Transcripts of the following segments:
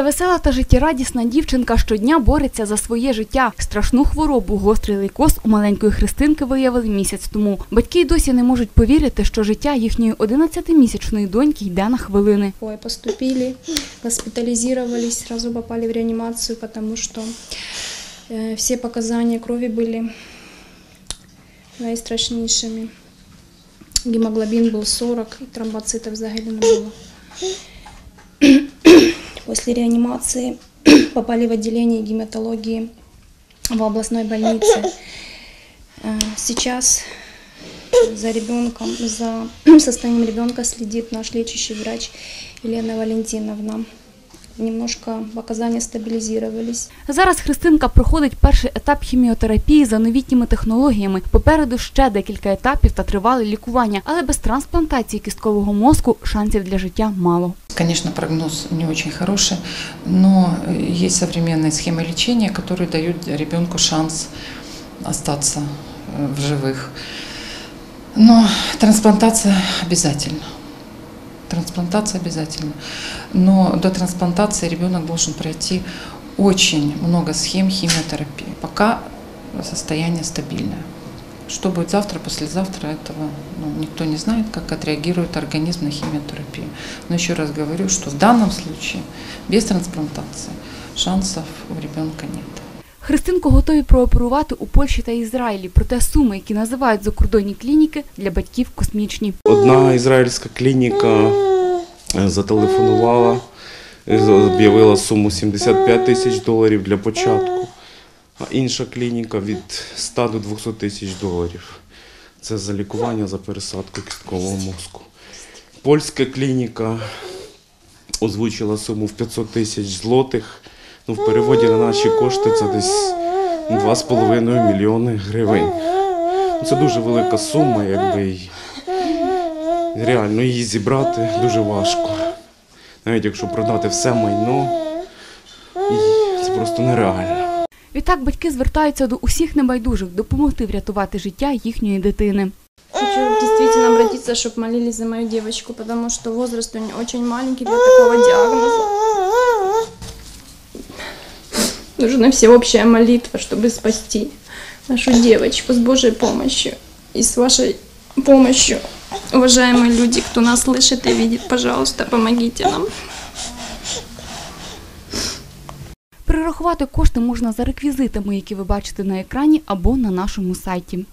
Ця весела та життєрадісна дівчинка щодня бореться за своє життя. Страшну хворобу гострий лейкоз у маленької Христинки виявили місяць тому. Батьки й досі не можуть повірити, що життя їхньої 11-місячної доньки йде на хвилини. Ой, поступили, госпитализировались, сразу попали в реанимацию, потому что э, все показания крови были наистрашнейшими. Гемоглобин был 40, и тромбоцитов взагалі не было. После реанимации попали в отделение гематологии в областной больнице. Э, Сейчас за ребенком, за состоянием ребенка следит наш лечащий врач Елена Валентиновна. Немножко показания стабилизировались. Зараз Христинка проходить перший етап хіміотерапії за новітніми технологіями. Попереду ще декілька етапів та тривале лікування, але без трансплантації кісткового мозку шансів для життя мало. Конечно, прогноз не очень хороший, но э, есть современные схемы лечения, которые дают ребенку шанс остаться э, в живых. Но трансплантация обязательно. Трансплантация обязательно. Но до трансплантации ребенок должен пройти очень много схем химиотерапии, пока состояние стабильное. Что будет завтра, послезавтра, этого ну, никто не знает, как отреагирует организм на химиотерапию. Но еще раз говорю, что в данном случае без трансплантации шансов у ребенка нет. Христинку готові прооперувати у Польщі та Ізраїлі, проте суми, які називають закордонні клініки, для батьків космічні. Одна ізраїльська клініка е, зателефонувала, е, об'явила суму 75 тисяч доларів для початку, а інша клініка від 100 до 200 тисяч доларів. Це за лікування за пересадку кісткового мозку. Польська клініка озвучила суму в 500 тисяч злотих. Ну, в переводі на наші кошти це десь 2,5 мільйони гривень. Ну, Це дуже велика сума, якби і реально її зібрати дуже важко. Навіть якщо продати все майно, це просто нереально. Відтак батьки звертаються до усіх небайдужих допомогти врятувати життя їхньої дитини. Хочу действительно обратиться, чтобы молились за мою девочку, потому что возраст у нее очень маленький для такого диагноза. Нужна всеобщая молитва, чтобы спасти нашу девочку с Божьей помощью и с вашей помощью. Уважаемые люди, кто нас слышит и видит, пожалуйста, помогите нам. Перерахувати кошти можна за реквізитами, які ви бачите на екрані або на нашому сайті.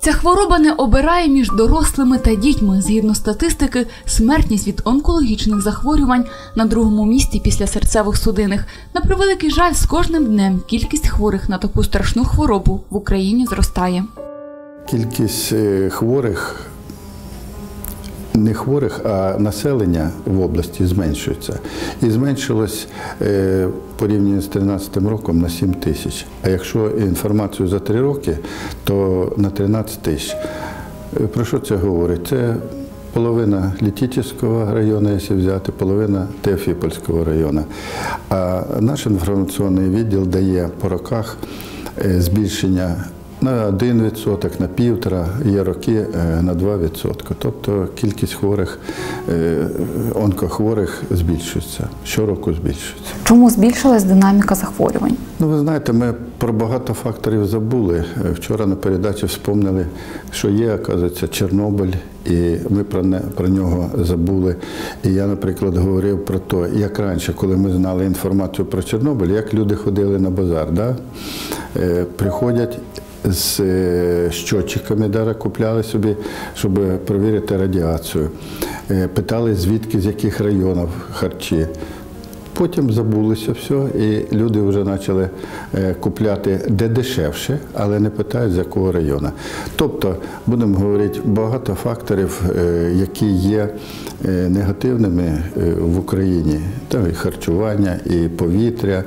Ця хвороба не обирає між дорослими та дітьми. Згідно статистики, смертність від онкологічних захворювань на другому місці після серцевих судинних. На превеликий жаль, з кожним днем кількість хворих на таку страшну хворобу в Україні зростає. Кількість е, хворих, не хворих, а населення в області зменшується. І зменшилось е, порівняно з 2013 роком на 7 тисяч. А якщо інформацію за 3 роки, то на 13 тисяч. Е, Про що це говорить? Це половина Літічівського району, якщо взяти, половина Теофіпольського району. А наш інформаційний відділ дає по роках е, збільшення на 1%, на півтора, є роки е, на 2%. Тобто кількість хворих, е, онкохворих збільшується, щороку збільшується. Чому збільшилась динаміка захворювань? Ну, ви знаєте, ми про багато факторів забули. Е, Вчора на передачі вспомнили, що є, оказується, Чорнобиль, і ми про, не, про нього забули. І я, наприклад, говорив про те, як раніше, коли ми знали інформацію про Чорнобиль, як люди ходили на базар. Да? Приходять з е, щотчиками, да, купляли собі, щоб перевірити радіацію. Е, питали, звідки, з яких районів харчі. Потім забулося все, і люди вже почали е, купляти де дешевше, але не питають, з якого району. Тобто, будемо говорити, багато факторів, які є негативними в Україні. Там і харчування, і повітря,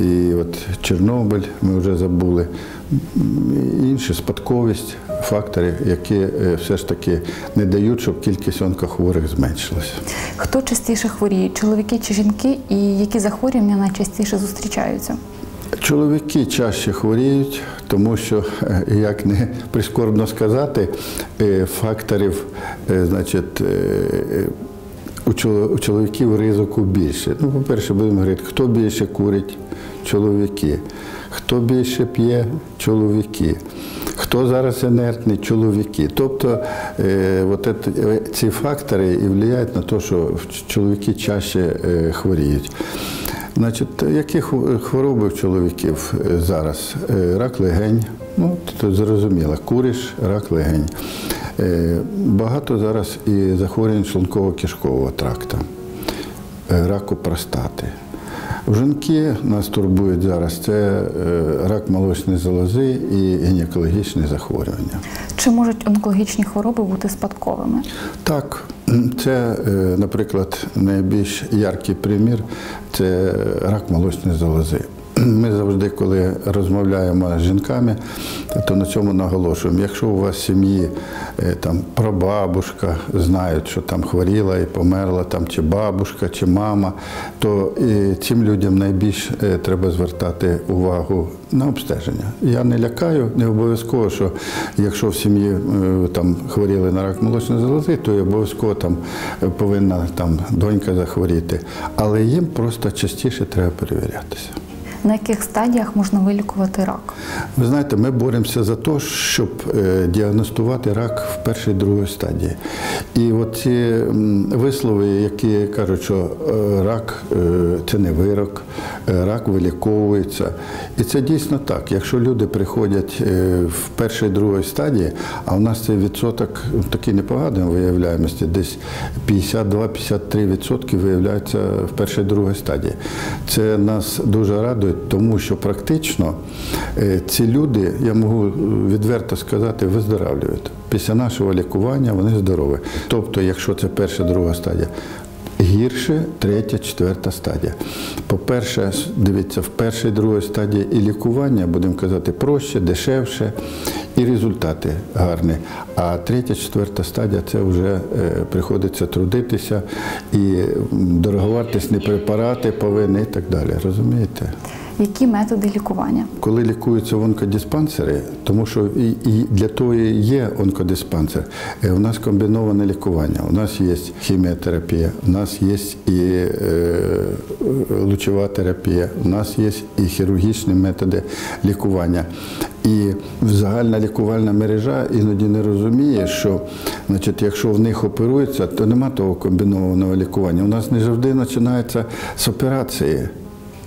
і от Чорнобиль, ми вже забули, інші спадковість, фактори, які е, все ж таки не дають, щоб кількість онкохворих зменшилася. Хто частіше хворіє, чоловіки чи жінки, і які захворювання найчастіше зустрічаються? Чоловіки чаще хворіють, тому що, е, як не прискорбно сказати, е, факторів, значить, у чоловіків ризику більше. Ну, по-перше, будемо говорити, хто більше курить? Чоловіки. Хто більше п'є? Чоловіки. Хто зараз інертний? Чоловіки. Тобто е, от е, ці фактори і впливають на те, що чоловіки чаще е, хворіють. Значить, які хвороби в чоловіків е, зараз? Рак легень, ну, тут зрозуміло, куриш, рак легень. Е, Багато зараз і захворювань шлунково-кишкового тракта, е, раку простати. В жінки нас турбують зараз це е, рак молочної залози і гінекологічні захворювання. Чи можуть онкологічні хвороби бути спадковими? Так, це, наприклад, найбільш яркий примір це рак молочної залози. Ми завжди, коли розмовляємо з жінками, то на цьому наголошуємо. Якщо у вас в сім'ї е, там прабабушка знають, що там хворіла і померла, там чи бабушка, чи мама, то і цим людям найбільш е, треба звертати увагу на обстеження. Я не лякаю, не обов'язково, що якщо в сім'ї е, там хворіли на рак молочної залози, то обов'язково там е, повинна там донька захворіти. Але їм просто частіше треба перевірятися. На яких стадіях можна вилікувати рак? Ви знаєте, ми боремося за те, щоб е, діагностувати рак в першій і другій стадії. І от ці вислови, які кажуть, що е, рак е, це не вирок, рак виліковується. І це дійсно так. Якщо люди приходять в першій і другій стадії, а у нас цей відсоток такий непоганий виявляємості, десь 52-53% виявляються в першій і другій стадії. Це нас дуже радує, тому що практично е, ці люди, я можу відверто сказати, виздоравлюють. Після нашого лікування вони здорові. Тобто, якщо це перша, друга стадія, гірше третя, четверта стадія. По-перше, дивіться, в першій, другій стадії і лікування, будемо казати, проще, дешевше, і результати гарні. А третя, четверта стадія це вже е, приходиться трудитися і дороговартісні препарати повинні і так далі. Розумієте? Які методи лікування? Коли лікуються в онкодиспансери, тому що і, для того і є онкодиспансер, е, у нас комбіноване лікування. У нас є хіміотерапія, у нас є і е, лучова терапія, у нас є і хірургічні методи лікування. І загальна лікувальна мережа іноді не розуміє, що значить, якщо в них оперується, то нема того комбінованого лікування. У нас не завжди починається з операції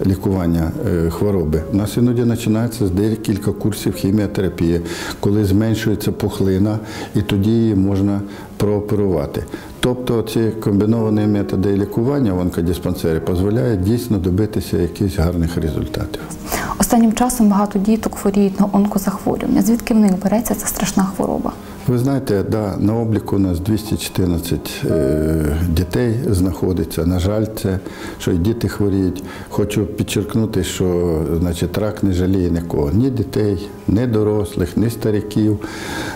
лікування е, хвороби. У нас іноді починається з декілька курсів хіміотерапії, коли зменшується пухлина, і тоді її можна прооперувати. Тобто ці комбіновані методи лікування в онкодиспансері дозволяють дійсно добитися якихось гарних результатів. Останнім часом багато діток хворіють на онкозахворювання. Звідки в них береться ця страшна хвороба? Ви знаєте, да, на обліку у нас 214 е, дітей знаходиться. На жаль, це що і діти хворіють. Хочу підчеркнути, що значить, рак не жаліє нікого. Ні дітей, ні дорослих, ні стариків,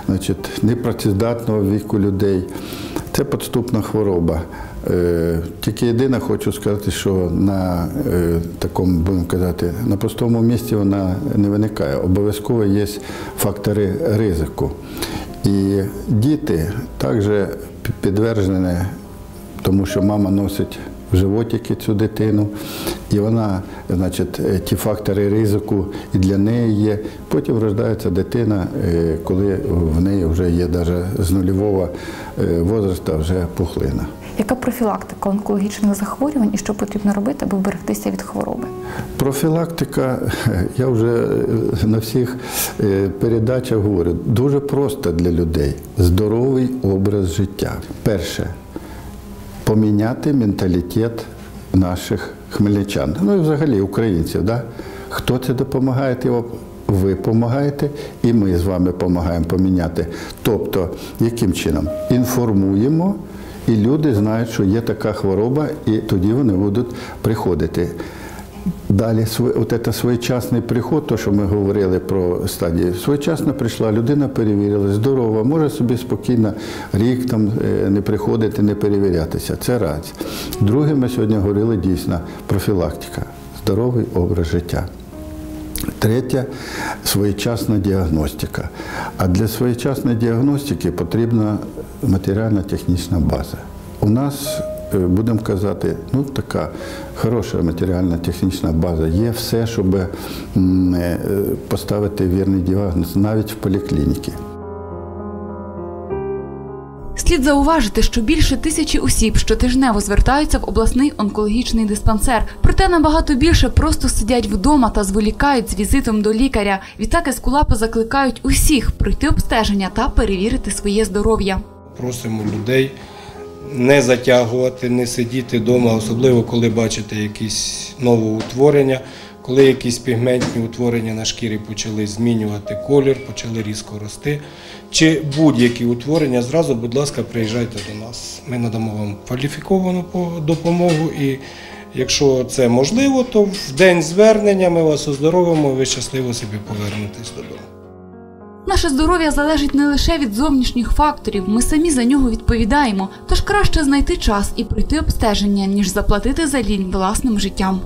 значить, ні працездатного віку людей. Це підступна хвороба. Е, Тільки єдине хочу сказати, що на е, такому, будемо казати, на пустому місці вона не виникає. Обов'язково є фактори ризику. І діти також підтверджені, тому що мама носить в животики цю дитину, і вона, значить, ті фактори ризику і для неї є. Потім рождається дитина, е, коли в неї вже є навіть з нульового е, возрасту вже пухлина. Яка профілактика онкологічних захворювань і що потрібно робити, аби вберегтися від хвороби? Профілактика, я вже е, на всіх е, передачах говорю, дуже просто для людей. Здоровий образ життя. Перше поміняти менталітет наших хмельничан, ну і взагалі українців. Да? Хто це допомагає? Ви допомагаєте, і ми з вами допомагаємо поміняти. Тобто, яким чином? Інформуємо, і люди знають, що є така хвороба, і тоді вони будуть приходити. Далі от це своєчасний приход, то що ми говорили про стадії, своєчасно прийшла людина, перевірила, здорова, може собі спокійно рік там е, не приходити, не перевірятися. Це раз. Друге, ми сьогодні говорили дійсно профілактика, здоровий образ життя. Третє своєчасна діагностика. А для своєчасної діагностики потрібна матеріально-технічна база. У нас, е, будемо казати, ну така хороша матеріально-технічна база. Є все, щоб е, поставити вірний діагноз навіть в поліклініці. Слід зауважити, що більше тисячі осіб щотижнево звертаються в обласний онкологічний диспансер. Проте набагато більше просто сидять вдома та зволікають з візитом до лікаря. Відтак ескулапи закликають усіх пройти обстеження та перевірити своє здоров'я. Просимо людей не затягувати, не сидіти вдома, особливо коли бачите якісь новоутворення, коли якісь пігментні утворення на шкірі почали змінювати колір, почали різко рости. Чи будь-які утворення, зразу, будь ласка, приїжджайте до нас. Ми надамо вам кваліфіковану допомогу і якщо це можливо, то в день звернення ми вас оздоровимо, ви щасливо собі повернетесь додому. Наше здоров'я залежить не лише від зовнішніх факторів, ми самі за нього відповідаємо. Тож краще знайти час і пройти обстеження, ніж заплатити за лінь власним життям.